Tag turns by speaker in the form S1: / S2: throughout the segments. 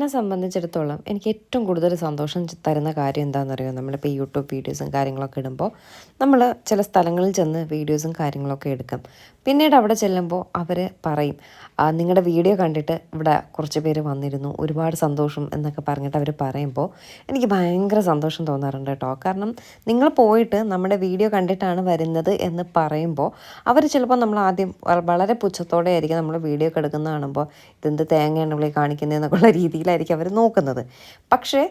S1: എന്നെ സംബന്ധിച്ചിടത്തോളം എനിക്ക് ഏറ്റവും കൂടുതൽ സന്തോഷം തരുന്ന കാര്യം എന്താണെന്നറിയോ? നമ്മളിപ്പോൾ യൂട്യൂബ് വീഡിയോസും കാര്യങ്ങളൊക്കെ ഇടുമ്പോൾ നമ്മൾ ചില സ്ഥലങ്ങളിൽ ചെന്ന് വീഡിയോസും കാര്യങ്ങളൊക്കെ എടുക്കും. പിന്നീട് അവിടെ ചെല്ലുമ്പോൾ അവർ പറയും നിങ്ങളുടെ വീഡിയോ കണ്ടിട്ട് ഇവിടെ കുറച്ച് പേര് വന്നിരുന്നു ഒരുപാട് സന്തോഷം എന്നൊക്കെ പറഞ്ഞിട്ട് അവർ പറയുമ്പോൾ എനിക്ക് ഭയങ്കര സന്തോഷം തോന്നാറുണ്ട് കേട്ടോ. കാരണം നിങ്ങൾ പോയിട്ട് നമ്മുടെ വീഡിയോ കണ്ടിട്ടാണ് വരുന്നത് എന്ന് പറയുമ്പോൾ അവർ ചിലപ്പോൾ നമ്മൾ ആദ്യം വളരെ പുച്ഛത്തോടെ ആയിരിക്കും നമ്മൾ വീഡിയോ ഒക്കെ എടുക്കുന്ന കാണുമ്പോൾ ഇതെന്ത് തേങ്ങയാണ് ഇവിടെ കാണിക്കുന്നതെന്നൊക്കെയുള്ള രീതിയിലായിരിക്കും അവർ നോക്കുന്നത്. പക്ഷേ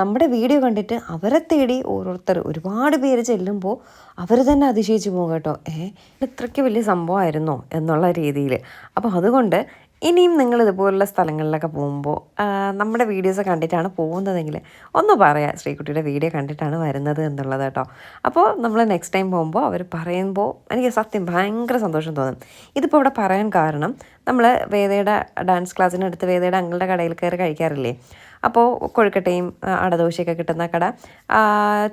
S1: നമ്മുടെ വീഡിയോ കണ്ടിട്ട് അവരെ തേടി ഓരോരുത്തർ ഒരുപാട് പേര് ചെല്ലുമ്പോൾ അവർ തന്നെ അതിശയിച്ച് പോകും കേട്ടോ. ഏ ഇത്രയ്ക്ക് വലിയ സംഭവമായിരുന്നോ? എന്നുള്ള രീതിയിൽ. അപ്പോൾ അതുകൊണ്ട് ഇനിയും നിങ്ങൾ ഇതുപോലുള്ള സ്ഥലങ്ങളിലൊക്കെ പോകുമ്പോൾ നമ്മുടെ വീഡിയോസ് കണ്ടിട്ടാണ് പോകുന്നതെങ്കിൽ ഒന്ന് പറയാം ശ്രീകുട്ടിയുടെ വീഡിയോ കണ്ടിട്ടാണ് വരുന്നത് എന്നുള്ളത് കേട്ടോ. അപ്പോൾ നമ്മൾ നെക്സ്റ്റ് ടൈം പോകുമ്പോൾ അവർ പറയുമ്പോൾ എനിക്ക് സത്യം ഭയങ്കര സന്തോഷം തോന്നും. ഇതിപ്പോൾ ഇവിടെ പറയാൻ കാരണം നമ്മൾ വേദയുടെ ഡാൻസ് ക്ലാസ്സിനടുത്ത് വേദയുടെ അങ്ങളുടെ കടയിൽ കയറി കഴിക്കാറില്ലേ? അപ്പോൾ കൊഴുക്കട്ടയും അടദോശയൊക്കെ കിട്ടുന്ന കട.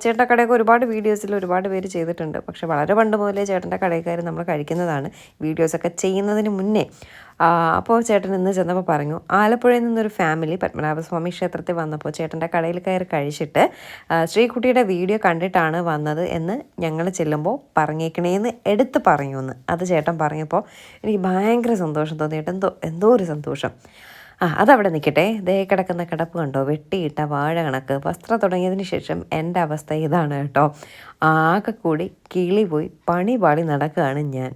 S1: ചേട്ടന്റെ കടയൊക്കെ ഒരുപാട് വീഡിയോസിൽ ഒരുപാട് പേര് ചെയ്തിട്ടുണ്ട്. പക്ഷെ വളരെ പണ്ട് മുതലേ ചേട്ടന്റെ കടയിൽ കയറി നമ്മൾ കഴിക്കുന്നതാണ് വീഡിയോസൊക്കെ ചെയ്യുന്നതിന് മുന്നേ. അപ്പോൾ ചേട്ടൻ ഇന്ന് ചെന്നപ്പോൾ പറഞ്ഞു ആലപ്പുഴയിൽ നിന്നൊരു ഫാമിലി പത്മനാഭസ്വാമി ക്ഷേത്രത്തിൽ വന്നപ്പോൾ ചേട്ടന്റെ കടയിൽ കയറി കഴിച്ചിട്ട് ശ്രീകുട്ടിയുടെ വീഡിയോ കണ്ടിട്ടാണ് വന്നത് എന്ന് ഞങ്ങൾ ചെല്ലുമ്പോൾ പറഞ്ഞേക്കണേന്ന് എടുത്ത് പറഞ്ഞു എന്ന്. അത് ചേട്ടൻ പറഞ്ഞപ്പോൾ എനിക്ക് ഭയങ്കര സന്തോഷം തോന്നി ചേട്ടൻ എന്തോ എന്തോ ഒരു സന്തോഷം. ആ അതവിടെ നിൽക്കട്ടെ. ദേ കിടക്കുന്ന കിടപ്പ് കണ്ടോ? വെട്ടിയിട്ട വാഴ കണക്ക്. വസ്ത്രം തുടങ്ങിയതിന് ശേഷം എന്റെ അവസ്ഥ ഇതാണ് കേട്ടോ. ആകെ കൂടി കിളി പോയി പണി പാടി നടക്കുകയാണ് ഞാൻ.